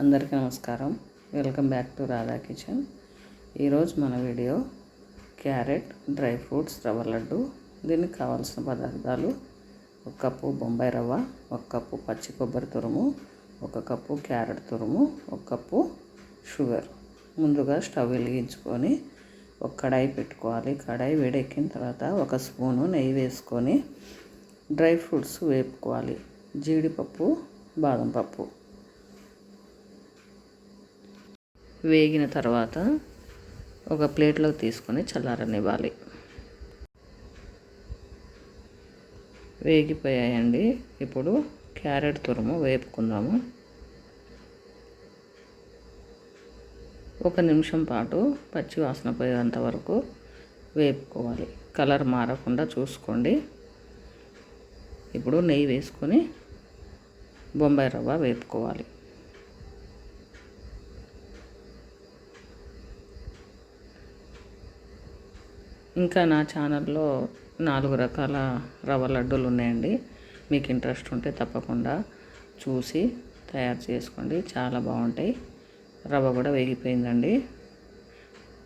అందరికీ నమస్కారం. Welcome back to Radha kitchen. ఈరోజు మన వీడియో క్యారెట్ డ్రై ఫ్రూట్స్ రవ్వ లడ్డు. దీనికి కావాల్సిన పదార్థాలు ఒక కప్పు బొంబాయి రవ్వ ఒక కప్పు పచ్చి కొబ్బరి తురుము ఒక కప్పు క్యారెట్ తురుము ఒక కప్పు షుగర్. ముందుగా స్టవ్ వెలిగించుకొని ఒక కడాయి పెట్టుకోవాలి. కడాయి వేడెక్కిన తర్వాత ఒక స్పూను నెయ్యి వేసుకొని డ్రై ఫ్రూట్స్ వేపుకోవాలి. జీడిపప్పు బాదం పప్పు. వేగిన తర్వాత ఒక ప్లేట్లో తీసుకొని చల్లారనివ్వాలి. వేగిపోయాయండి. ఇప్పుడు క్యారెట్ తురుము వేపుకుందాము. ఒక నిమిషం పాటు పచ్చి వాసన పోయేంత వరకు వేపుకోవాలి. కలర్ మారకుండా చూసుకోండి. ఇప్పుడు నెయ్యి వేసుకొని బొంబాయి రవ్వ వేపుకోవాలి. ఇంకా నా ఛానల్లో నాలుగు రకాల రవ్వ లడ్డూలు ఉన్నాయండి. మీకు ఇంట్రెస్ట్ ఉంటే తప్పకుండా చూసి తయారు చేసుకోండి. చాలా బాగుంటాయి. రవ్వ కూడా వేగిపోయిందండి.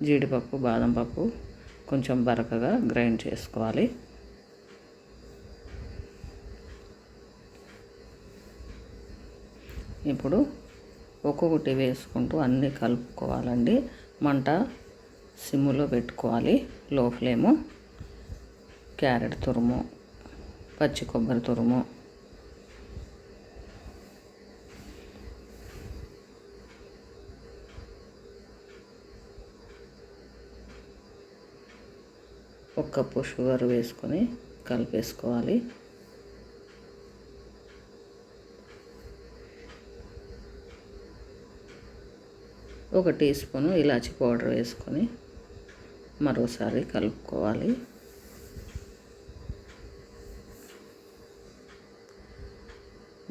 జీడిపప్పు బాదం పప్పు కొంచెం బరకగా గ్రైండ్ చేసుకోవాలి. ఇప్పుడు ఒక్కొక్కటి వేసుకుంటూ అన్నీ కలుపుకోవాలండి. మంట సిమ్లో పెట్టుకోవాలి. లో ఫ్లేము క్యారెట్ తురుము పచ్చి కొబ్బరి తురుము. ఒక కప్పు షుగర్ వేసుకొని కలిపేసుకోవాలి. ఒక టీ స్పూను ఇలాచి పౌడర్ వేసుకొని మరోసారి కలుపుకోవాలి.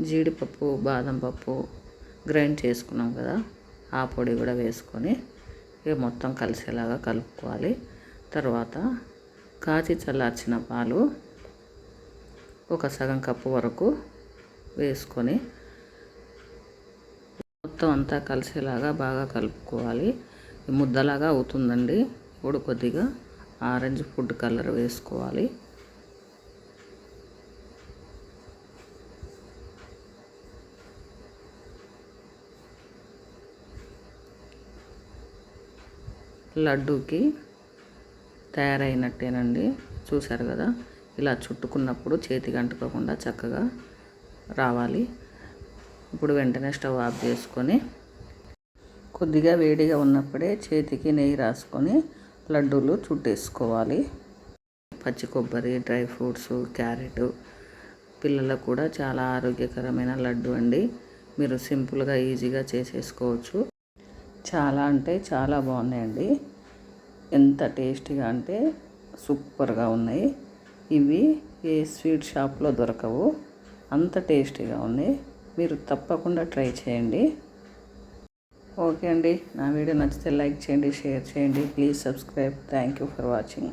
జీడిపప్పు బాదం పప్పు గ్రైండ్ చేసుకున్నాం కదా ఆ పొడి కూడా వేసుకొని ఇక మొత్తం కలిసేలాగా కలుపుకోవాలి. తర్వాత కాచి చల్లార్చిన పాలు ఒక సగం కప్పు వరకు వేసుకొని మొత్తం అంతా కలిసేలాగా బాగా కలుపుకోవాలి. ముద్దలాగా అవుతుందండి. ఇప్పుడు కొద్దిగా ఆరెంజ్ ఫుడ్ కలర్ వేసుకోవాలి. లడ్డూకి తయారైనట్టేనండి. చూశారు కదా ఇలా చుట్టుకున్నప్పుడు చేతికి అంటుకోకుండా చక్కగా రావాలి. ఇప్పుడు వెంటనే స్టవ్ ఆఫ్ చేసుకొని కొద్దిగా వేడిగా ఉన్నప్పుడే చేతికి నెయ్యి రాసుకొని లడ్డూలు చుట్టేసుకోవాలి. పచ్చి కొబ్బరి డ్రై ఫ్రూట్స్ క్యారెట్. పిల్లలకు కూడా చాలా ఆరోగ్యకరమైన లడ్డు అండి. మీరు సింపుల్గా ఈజీగా చేసేసుకోవచ్చు. చాలా అంటే చాలా బాగున్నాయండి. ఎంత టేస్టీగా అంటే సూపర్గా ఉన్నాయి. ఇవి ఏ స్వీట్ షాప్లో దొరకవు. అంత టేస్టీగా ఉన్నాయి. మీరు తప్పకుండా ట్రై చేయండి. ఓకే అండి. నా వీడియో నచ్చితే లైక్ చేయండి షేర్ చేయండి. Please subscribe. Thank you for watching.